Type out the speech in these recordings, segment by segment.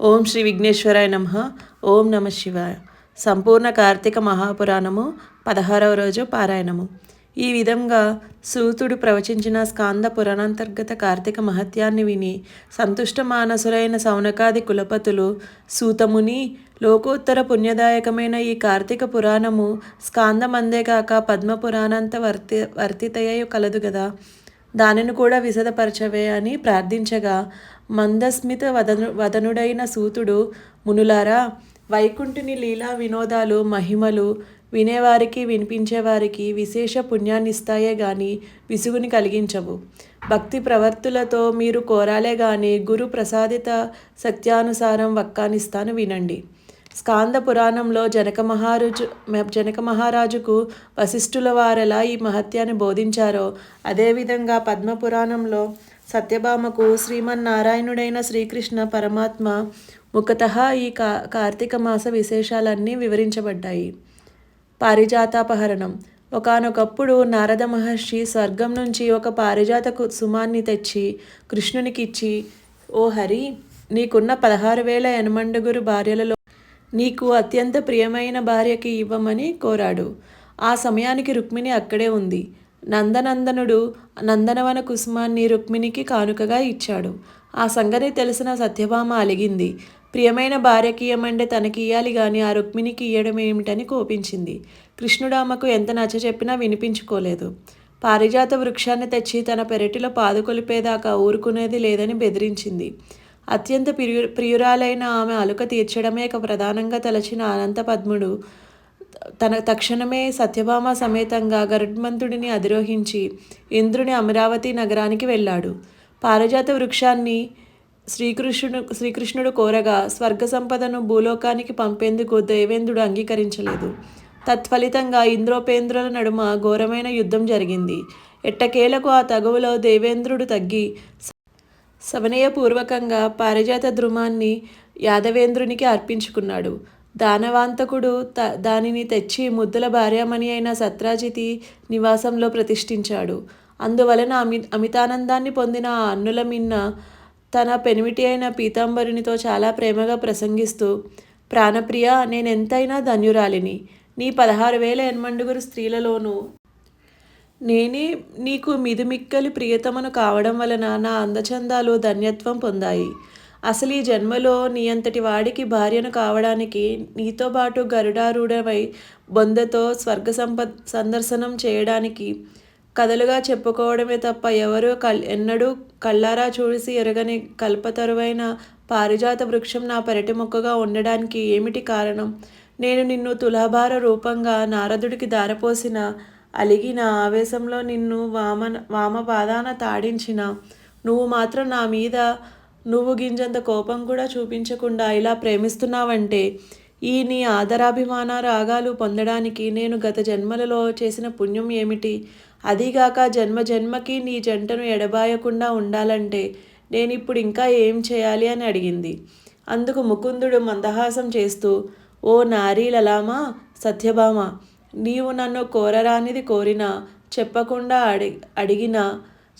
ఓం శ్రీ విఘ్నేశ్వరాయ నమ. ఓం నమ శివాయ. సంపూర్ణ కార్తీక మహాపురాణము పదహారవ రోజు పారాయణము. ఈ విధంగా సూతుడు ప్రవచించిన స్కాంద పురాణాంతర్గత కార్తీక మహత్యాన్ని విని సంతుష్ట మానసులైన సౌనకాది కులపతులు సూతముని లోకోత్తర పుణ్యదాయకమైన ఈ కార్తీక పురాణము స్కాందమందే కాక పద్మ పురాణంత వర్తి వర్తితయ్య కలదు కదా దానిని కూడా విశదపరచవే అని ప్రార్థించగా మందస్మిత వదను వదనుడైన సూతుడు మునులారా వైకుంఠుని లీలా వినోదాలు మహిమలు వినేవారికి వినిపించేవారికి విశేష పుణ్యాన్నిస్తాయే గాని విసుగుని కలిగించవు. భక్తి ప్రవర్తులతో మీరు కోరాలే గాని గురు ప్రసాదిత సత్యానుసారం వక్కానిస్తాను వినండి. స్కాంద పురాణంలో జనక మహారాజు జనక మహారాజుకు వశిష్ఠుల వారెలా ఈ మహత్యాన్ని బోధించారో అదేవిధంగా పద్మపురాణంలో సత్యభామకు శ్రీమన్నారాయణుడైన శ్రీకృష్ణ పరమాత్మ ముఖత ఈ కా కార్తీక మాస విశేషాలన్నీ వివరించబడ్డాయి. పారిజాతాపహరణం. ఒకనొకప్పుడు నారద మహర్షి స్వర్గం నుంచి ఒక పారిజాత సుమాన్ని తెచ్చి కృష్ణునికిచ్చి ఓ హరి నీకున్న పదహారు వేల ఎనమండుగురు భార్యలలో నీకు అత్యంత ప్రియమైన భార్యకి ఇవ్వమని కోరాడు. ఆ సమయానికి రుక్మిణి అక్కడే ఉంది. నందనందనుడు నందనవన కుసుమాన్ని రుక్మిణికి కానుకగా ఇచ్చాడు. ఆ సంగతి తెలిసిన సత్యభామ అలిగింది. ప్రియమైన భార్యకి ఇయ్యమంటే తనకి ఇయ్యాలి కానీ ఆ రుక్మిణికి ఇయ్యడం ఏమిటని కోపించింది. కృష్ణుడామకు ఎంత నచ్చ చెప్పినా వినిపించుకోలేదు. పారిజాత వృక్షాన్ని తెచ్చి తన పెరటిలో పాదుకొలిపేదాకా ఊరుకునేది లేదని బెదిరించింది. అత్యంత ప్రియు ప్రియురాలైన ఆమె అలుక తీర్చడమే ప్రధానంగా తలచిన అనంత పద్ముడు తన తక్షణమే సత్యభామ సమేతంగా గరుడ్మంతుడిని అధిరోహించి ఇంద్రుని అమరావతి నగరానికి వెళ్ళాడు. పారిజాత వృక్షాన్ని శ్రీకృష్ణుడు శ్రీకృష్ణుడు కోరగా స్వర్గ సంపదను భూలోకానికి పంపేందుకు దేవేంద్రుడు అంగీకరించలేదు. తత్ఫలితంగా ఇంద్రోపేంద్రుల నడుమ ఘోరమైన యుద్ధం జరిగింది. ఎట్టకేలకు ఆ తగువలో దేవేంద్రుడు తగ్గి సవనయపూర్వకంగా పారిజాత ద్రుమాన్ని యాదవేంద్రునికి అర్పించుకున్నాడు. దానవాంతకుడు త దానిని తెచ్చి ముద్దుల భార్యామణి అయిన సత్రాజితి నివాసంలో ప్రతిష్ఠించాడు. అందువలన అమి అమితానందాన్ని పొందిన ఆ అన్నుల మిన్న తన పెనిమిటి అయిన పీతాంబరునితో చాలా ప్రేమగా ప్రసంగిస్తూ ప్రాణప్రియ నేనెంతైనా ధన్యురాలిని. నీ పదహారు వేల ఎనమండుగురు స్త్రీలలోనూ నేనే నీకు మిదుమిక్కలి ప్రియతమను కావడం వలన నా అందచందాలు ధన్యత్వం పొందాయి. అసలు ఈ జన్మలో నీ అంతటి వాడికి భార్యను కావడానికి నీతో పాటు గరుడారూఢమై బొందతో స్వర్గ సంప సందర్శనం చేయడానికి కథలుగా చెప్పుకోవడమే తప్ప ఎవరు కల్ ఎన్నడూ కళ్ళారా చూసి ఎరగని కల్పతరువైన పారిజాత వృక్షం నా పెరటి మొక్కగా ఉండడానికి ఏమిటి కారణం? నేను నిన్ను తులాభార రూపంగా నారదుడికి దారపోసిన అలిగిన ఆవేశంలో నిన్ను వామ వామపాదాన తాడించిన నువ్వు మాత్రం నా మీద నువ్వు గింజంత కోపం కూడా చూపించకుండా ఇలా ప్రేమిస్తున్నావంటే ఈ నీ ఆదరాభిమాన రాగాలు పొందడానికి నేను గత జన్మలలో చేసిన పుణ్యం ఏమిటి? అదీగాక జన్మ జన్మకి నీ జంటను ఎడబాయకుండా ఉండాలంటే నేను ఇప్పుడు ఇంకా ఏం చేయాలి అని అడిగింది. అందుకు ముకుందుడు మందహాసం చేస్తూ ఓ నారీలలామా సత్యభామ నీవు నన్ను కోరరానిది కోరినా చెప్పకుండా అడి అడిగినా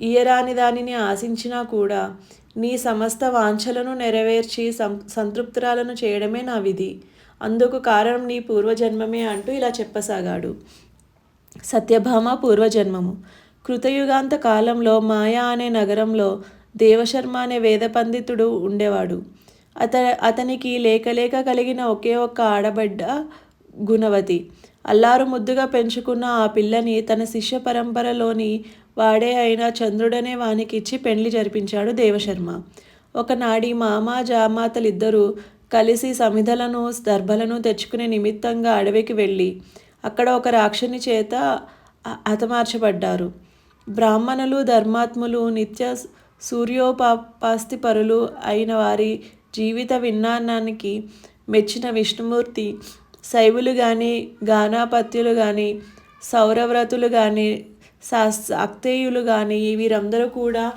ఇయరాని దానిని ఆశించినా కూడా నీ సమస్త వాంఛలను నెరవేర్చి సం సంతృప్తురాలను చేయడమే నా విధి. అందుకు కారణం నీ పూర్వజన్మమే అంటూ ఇలా చెప్పసాగాడు. సత్యభామ పూర్వజన్మము. కృతయుగాంత కాలంలో మాయా అనే నగరంలో దేవశర్మ అనే వేద పండితుడు ఉండేవాడు. అత అతనికి లేకలేక కలిగిన ఒకే ఒక్క ఆడబడ్డ గుణవతి. అల్లారు ముద్దుగా పెంచుకున్న ఆ పిల్లని తన శిష్య పరంపరలోని వాడే అయిన చంద్రుడనే వానికిచ్చి పెళ్ళి జరిపించాడు దేవశర్మ. ఒకనాడి మామ జామాతలిద్దరూ కలిసి సమిధలను దర్భలను తెచ్చుకునే నిమిత్తంగా అడవికి వెళ్ళి అక్కడ ఒక రాక్షని చేత హతమార్చబడ్డారు. బ్రాహ్మణులు ధర్మాత్ములు నిత్య సూర్యోపాస్తిపరులు అయిన వారి జీవిత విన్నానానికి మెచ్చిన విష్ణుమూర్తి శైవులు కానీ గానాపత్యులు కానీ సౌరవ్రతులు కానీ అక్తేయులు కానీ వీరందరూ కూడా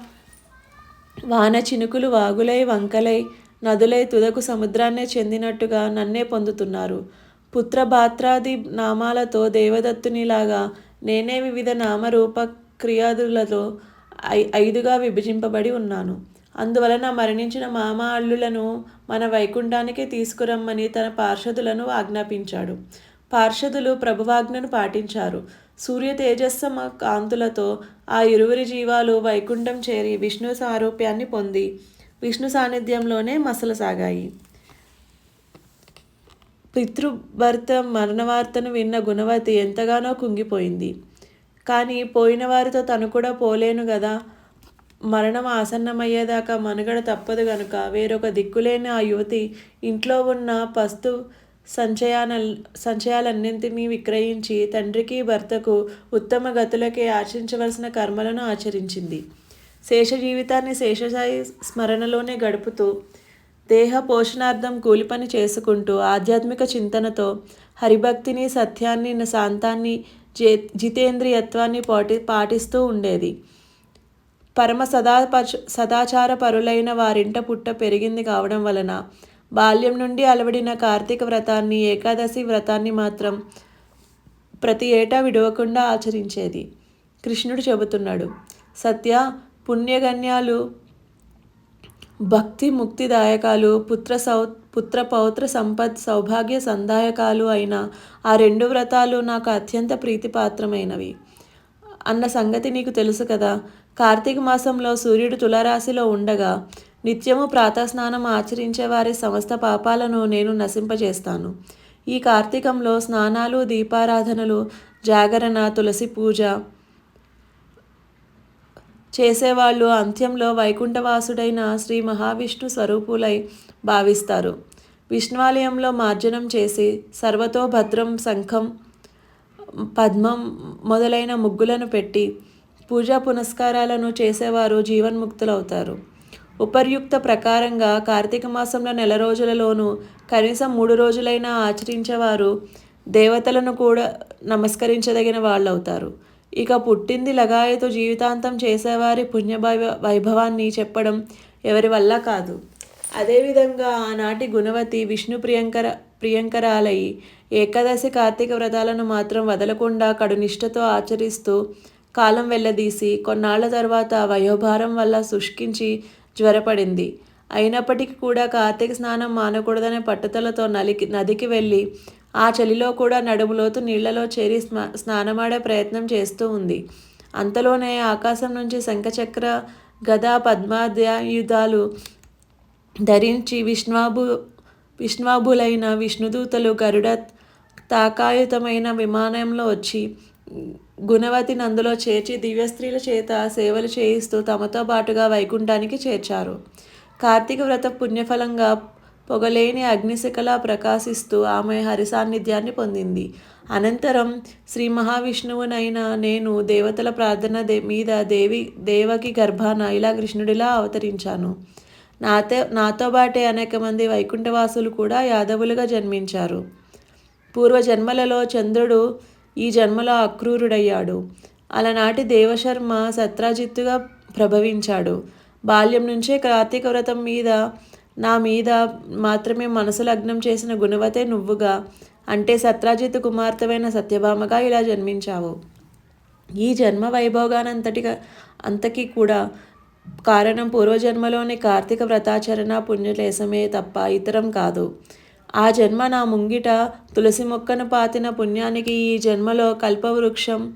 వాన చినుకులు వాగులై వంకలై నదులై తుదకు సముద్రాన్నే చెందినట్టుగా నన్నే పొందుతున్నారు. పుత్రభాత్రాది నామాలతో దేవదత్తునిలాగా నేనే వివిధ నామరూప క్రియాదులతో ఐ ఐదుగా విభజింపబడి ఉన్నాను. అందువలన మరణించిన మామ అల్లులను మన వైకుంఠానికి తీసుకురమ్మని తన పార్షదులను ఆజ్ఞాపించాడు. పార్షదులు ప్రభువాజ్ఞను పాటించారు. సూర్య తేజస్సమ కాంతులతో ఆ ఇరువురి జీవాలు వైకుంఠం చేరి విష్ణు సారూప్యాన్ని పొంది విష్ణు సాన్నిధ్యంలోనే మసలసాగాయి పితృభర్త మరణవార్తను విన్న గుణవతి ఎంతగానో కుంగిపోయింది. కానీ పోయిన వారితో తను కూడా పోలేను కదా మరణం ఆసన్నమయ్యేదాకా మనుగడ తప్పదు గనుక వేరొక దిక్కులేని ఆ యువతి ఇంట్లో ఉన్న పస్తు సంచయాన సంచయాలన్నింటినీ విక్రయించి తండ్రికి భర్తకు ఉత్తమ గతులకే ఆచరించవలసిన కర్మలను ఆచరించింది. శేష జీవితాన్ని శేషసాయి స్మరణలోనే గడుపుతూ దేహ పోషణార్థం కూలిపని చేసుకుంటూ ఆధ్యాత్మిక చింతనతో హరిభక్తిని సత్యాన్ని శాంతాన్ని జే జితేంద్రియత్వాన్ని పాటి పాటిస్తూ ఉండేది. పరమ సదా సదాచార పరులైన వారింట పుట్ట పెరిగింది కావడం వలన బాల్యం నుండి అలవడిన కార్తీక వ్రతాన్ని ఏకాదశి వ్రతాన్ని మాత్రం ప్రతి ఏటా విడవకుండా ఆచరించేది. కృష్ణుడు చెబుతున్నాడు సత్య పుణ్యగణ్యాలు భక్తి ముక్తిదాయకాలు పుత్ర సౌ పుత్ర పౌత్ర సంపత్ సౌభాగ్య సందాయకాలు అయిన ఆ రెండు వ్రతాలు నాకు అత్యంత ప్రీతిపాత్రమైనవి. అన్న సంగతి నీకు తెలుసు కదా. కార్తీక మాసంలో సూర్యుడు తులరాశిలో ఉండగా నిత్యము ప్రాతస్నానం ఆచరించే వారి సమస్త పాపాలను నేను నశింపజేస్తాను. ఈ కార్తీకంలో స్నానాలు దీపారాధనలు జాగరణ తులసి పూజ చేసేవాళ్ళు అంత్యంలో వైకుంఠవాసుడైన శ్రీ మహావిష్ణు స్వరూపులై భావిస్తారు. విష్ణువాలయంలో మార్జనం చేసి సర్వతో భద్రం శంఖం పద్మం మొదలైన ముగ్గులను పెట్టి పూజా పునస్కారాలను చేసేవారు జీవన్ముక్తులవుతారు. ఉపర్యుక్త ప్రకారంగా కార్తీక మాసంలో నెల రోజులలోనూ కనీసం మూడు రోజులైనా ఆచరించేవారు దేవతలను కూడా నమస్కరించదగిన వాళ్ళవుతారు. ఇక పుట్టింది లగాయతు జీవితాంతం చేసేవారి పుణ్య వైభవాన్ని చెప్పడం ఎవరి వల్ల కాదు. అదేవిధంగా ఆనాటి గుణవతి విష్ణు ప్రియంకర ప్రియంకరాలయ్యి ఏకాదశి కార్తీక వ్రతాలను మాత్రం వదలకుండా కడునిష్టతో ఆచరిస్తూ కాలం వెళ్ళదీసి కొన్నాళ్ళ తర్వాత వయోభారం వల్ల శుష్కించి జ్వరపడింది. అయినప్పటికీ కూడా కార్తీక స్నానం మానకూడదనే పట్టుదలతో నలికి నదికి వెళ్ళి ఆ చలిలో కూడా నడుములోతు నీళ్ళలో చేరి స్నా స్నానమాడే ప్రయత్నం చేస్తూ ఉంది. అంతలోనే ఆకాశం నుంచి శంఖచక్ర గదా పద్మాద్యాయుధాలు ధరించి విష్ణువాభు విష్ణువాభులైన విష్ణుదూతలు గరుడ తాకాయుతమైన విమానంలో వచ్చి గుణవతిని అందులో చేర్చి దివ్యస్త్రీల చేత సేవలు చేయిస్తూ తమతో పాటుగా వైకుంఠానికి చేర్చారు. కార్తీక వ్రత పుణ్యఫలంగా పొగలేని అగ్నిశిఖలా ప్రకాశిస్తూ ఆమె హరి సాన్నిధ్యాన్ని పొందింది. అనంతరం శ్రీ మహావిష్ణువునైన నేను దేవతల ప్రార్థన దే మీద దేవి దేవకి గర్భాన ఇలా కృష్ణుడిలా అవతరించాను. నాతో నాతో బాటే అనేక మంది వైకుంఠవాసులు కూడా యాదవులుగా జన్మించారు. పూర్వజన్మలలో చంద్రుడు ఈ జన్మలో అక్రూరుడయ్యాడు. అలనాటి దేవశర్మ సత్రాజిత్తుగా ప్రభవించాడు. బాల్యం నుంచే కార్తీక వ్రతం మీద నా మీద మాత్రమే మనసు లగ్నం చేసిన గుణవతే నువ్వుగా అంటే సత్రాజిత్ కుమార్తెవైన సత్యభామగా ఇలా జన్మించావు. ఈ జన్మ వైభోగానంతటిగా అంతకీ కూడా కారణం పూర్వజన్మలోని కార్తీక వ్రతాచరణ పుణ్యలేసమే తప్ప ఇతరం కాదు. ఆ జన్మ నా ముంగిట తులసి మొక్కను పాతిన పుణ్యానికి ఈ జన్మలో కల్పవృక్షం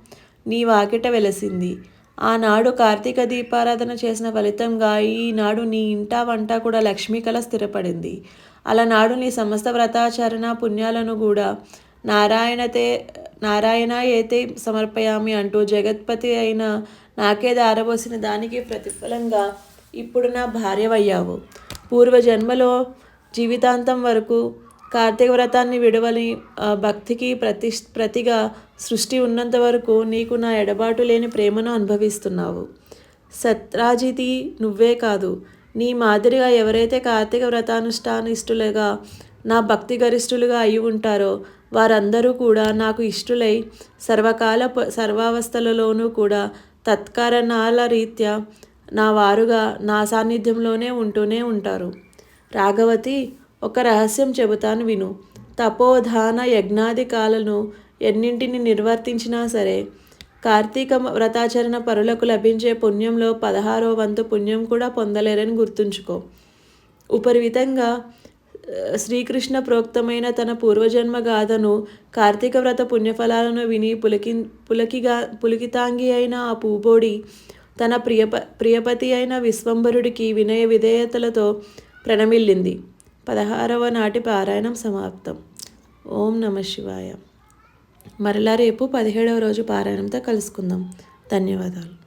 నీ వాకిట వెలసింది. ఆనాడు కార్తీక దీపారాధన చేసిన ఫలితంగా ఈనాడు నీ ఇంటా వంట కూడా లక్ష్మీ కళ స్థిరపడింది. అలనాడు నీ సమస్త వ్రతాచరణ పుణ్యాలను కూడా నారాయణతే నారాయణ ఏతే సమర్పయామి అంటూ జగత్పతి అయిన నాకే దారబోసిన దానికి ప్రతిఫలంగా ఇప్పుడు నా భార్యవయ్యావు. పూర్వజన్మలో జీవితాంతం వరకు కార్తీక వ్రతాన్ని విడవని భక్తికి ప్రతి ప్రతిగా సృష్టి ఉన్నంత వరకు నీకు నా ఎడబాటు లేని ప్రేమను అనుభవిస్తున్నావు. సత్రాజితి నువ్వే కాదు. నీ మాదిరిగా ఎవరైతే కార్తీక వ్రతానుష్ఠానిష్టులుగా నా భక్తి గరిష్ఠులుగా అయి ఉంటారో వారందరూ కూడా నాకు ఇష్టలై సర్వకాల సర్వావస్థలలోనూ కూడా తత్కారణాల రీత్యా నా వారుగా నా సాన్నిధ్యంలోనే ఉంటూనే ఉంటారు. రాఘవతి ఒక రహస్యం చెబుతాను విను. తపోధాన యజ్ఞాధికాలను ఎన్నింటిని నిర్వర్తించినా సరే కార్తీక వ్రతాచరణ పరులకు లభించే పుణ్యంలో పదహారో వంతు పుణ్యం కూడా పొందలేరని గుర్తుంచుకో. ఉపరివితంగా శ్రీకృష్ణ ప్రోక్తమైన తన పూర్వజన్మ గాథను కార్తీక వ్రత పుణ్యఫలాలను విని పులకి పులకిగా పులికితాంగి అయిన ఆ పూబోడి తన ప్రియప ప్రియపతి అయిన విశ్వంభరుడికి వినయ విధేయతలతో ప్రణమిల్లింది. పదహారవ నాటి పారాయణం సమాప్తం. ఓం నమ శివాయ. మరలా రేపు పదిహేడవ రోజు పారాయణంతో కలుసుకుందాం. ధన్యవాదాలు.